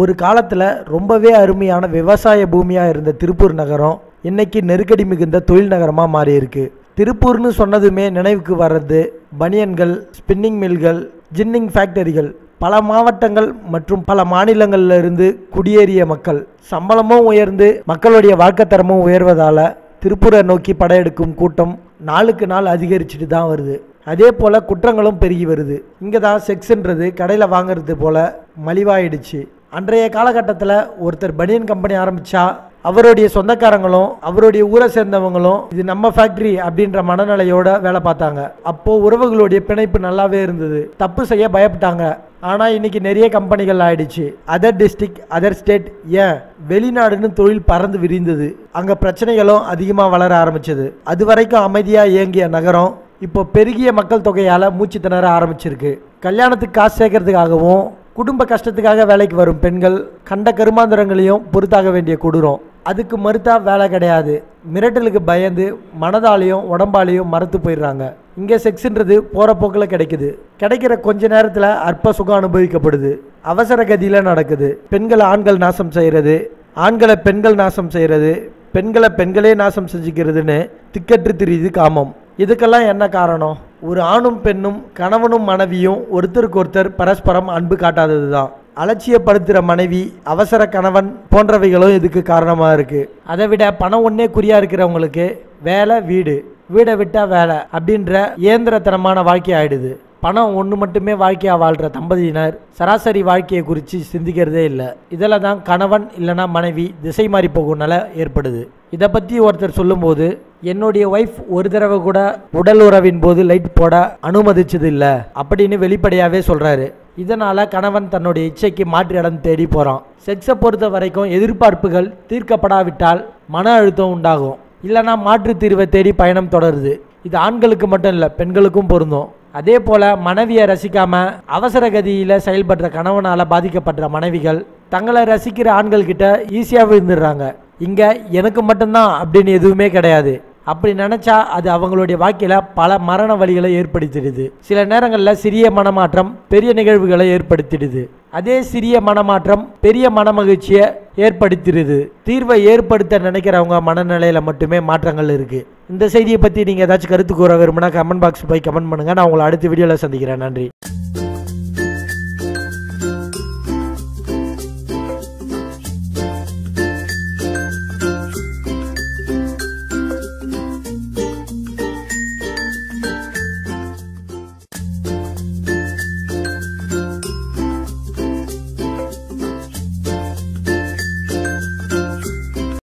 ஒரு காலத்தில் ரொம்பவே அருமையான விவசாய பூமியாக இருந்த திருப்பூர் நகரம் இன்னைக்கு நெருக்கடி மிகுந்த தொழில் நகரமாக மாறியிருக்கு. திருப்பூர்னு சொன்னதுமே நினைவுக்கு வர்றது பனியன்கள் ஸ்பின்னிங் மில்கள் ஜின்னிங் ஃபேக்டரிகள் பல மாவட்டங்கள் மற்றும் பல மாநிலங்களில் இருந்து குடியேறிய மக்கள் சம்பளமும் உயர்ந்து மக்களுடைய வாழ்க்கை தரமும் திருப்பூரை நோக்கி படையெடுக்கும் கூட்டம் நாளுக்கு நாள் அதிகரிச்சுட்டு தான் வருது. அதே போல் குற்றங்களும் பெருகி வருது. இங்கே தான் செக்ஸ்ன்றது கடையில் வாங்குறது போல் மலிவாயிடுச்சு. அன்றைய காலகட்டத்தில் ஒருத்தர் பனியன் கம்பெனி ஆரம்பித்தா அவருடைய சொந்தக்காரங்களும் அவருடைய ஊரை சேர்ந்தவங்களும் இது நம்ம ஃபேக்ட்ரி அப்படின்ற மனநிலையோட வேலை பார்த்தாங்க. அப்போது உறவுகளுடைய பிணைப்பு நல்லாவே இருந்தது. தப்பு செய்ய பயப்பட்டாங்க. ஆனால் இன்னைக்கு நிறைய கம்பெனிகள் ஆயிடுச்சு. அதர் டிஸ்ட்ரிக் அதர் ஸ்டேட் ஏன்? வெளிநாடுன்னு தொழில் பறந்து விரிந்தது. அங்கே பிரச்சனைகளும் அதிகமாக வளர ஆரம்பிச்சது. அது வரைக்கும் அமைதியாக இயங்கிய நகரம் இப்போ பெருகிய மக்கள் தொகையால் மூச்சு திணற ஆரம்பிச்சிருக்கு. கல்யாணத்துக்கு காசு சேர்க்கறதுக்காகவும் குடும்ப கஷ்டத்துக்காக வேலைக்கு வரும் பெண்கள் கண்ட கருமாந்திரங்களையும் பொறுத்தாக வேண்டிய கொடூரம். அதுக்கு மறுத்தா வேலை கிடையாது. மிரட்டலுக்கு பயந்து மனதாலையும் உடம்பாலையும் மறுத்து போயிடுறாங்க. இங்கே செக்ஸுன்றது போகிற போக்கில் கிடைக்குது. கிடைக்கிற கொஞ்ச நேரத்தில் அற்ப சுகம் அனுபவிக்கப்படுது. அவசர கதியில் நடக்குது. பெண்களை ஆண்கள் நாசம் செய்கிறது ஆண்களை பெண்கள் நாசம் செய்கிறது பெண்களை பெண்களே நாசம் செஞ்சுக்கிறதுன்னு திக்கற்று திரியுது காமம். இதுக்கெல்லாம் என்ன காரணம்? ஒரு ஆணும் பெண்ணும் கணவனும் மனைவியும் ஒருத்தருக்கு ஒருத்தர் பரஸ்பரம் அன்பு காட்டாதது தான் அலட்சியப்படுத்துகிற மனைவி அவசர கணவன் போன்றவைகளும் இதுக்கு காரணமாக இருக்குது அதை விட பணம் ஒன்றே குறியாக இருக்கிறவங்களுக்கு வேலை வீடு வீடை விட்டால் வேலை அப்படின்ற இயந்திரத்தனமான வாழ்க்கை ஆயிடுது. பணம் ஒன்று மட்டுமே வாழ்க்கையாக வாழ்கிற தம்பதியினர் சராசரி வாழ்க்கையை குறித்து சிந்திக்கிறதே இல்லை. இதில் தான் கணவன் இல்லைனா மனைவி திசை மாறி போகும் நிலை ஏற்படுது. இதை பற்றி ஒருத்தர் சொல்லும்போது என்னுடைய ஒய்ஃப் ஒரு தடவை கூட உடல் உறவின் போது லைட் போட அனுமதிச்சது இல்லை அப்படின்னு வெளிப்படையாகவே சொல்கிறாரு இதனால் கணவன் தன்னுடைய இச்சைக்கு மாற்று இடம் தேடி போகிறான் செக்ஸை பொறுத்த வரைக்கும் எதிர்பார்ப்புகள் தீர்க்கப்படாவிட்டால் மன அழுத்தம் உண்டாகும். இல்லைனா மாற்று தீர்வை தேடி பயணம் தொடருது. இது ஆண்களுக்கு மட்டும் இல்லை பெண்களுக்கும் பொருந்தும். அதே போல் மனைவியை ரசிக்காம அவசர கதியில் செயல்படுற கணவனால் பாதிக்கப்படுற மனைவிகள் தங்களை ரசிக்கிற ஆண்கள்கிட்ட ஈஸியாக விழுந்துடுறாங்க. இங்கே எனக்கு மட்டும்தான் அப்படின்னு எதுவுமே கிடையாது. அப்படி நினச்சா அது அவங்களுடைய வாழ்க்கையில் பல மரண வழிகளை ஏற்படுத்திடுது. சில நேரங்களில் சிறிய மனமாற்றம் பெரிய நிகழ்வுகளை ஏற்படுத்திடுது. அதே சிறிய மனமாற்றம் பெரிய மனமகிழ்ச்சியை ஏற்படுத்திடுது. தீர்வை ஏற்படுத்த நினைக்கிறவங்க மனநிலையில் மட்டுமே மாற்றங்கள் இருக்குது இந்த செய்தியை பற்றி நீங்கள் ஏதாச்சும் கருத்து கூற விரும்புனா கமெண்ட் பாக்ஸ் போய் கமெண்ட் பண்ணுங்கள் நான் உங்களை அடுத்த வீடியோவில் சந்திக்கிறேன். நன்றி.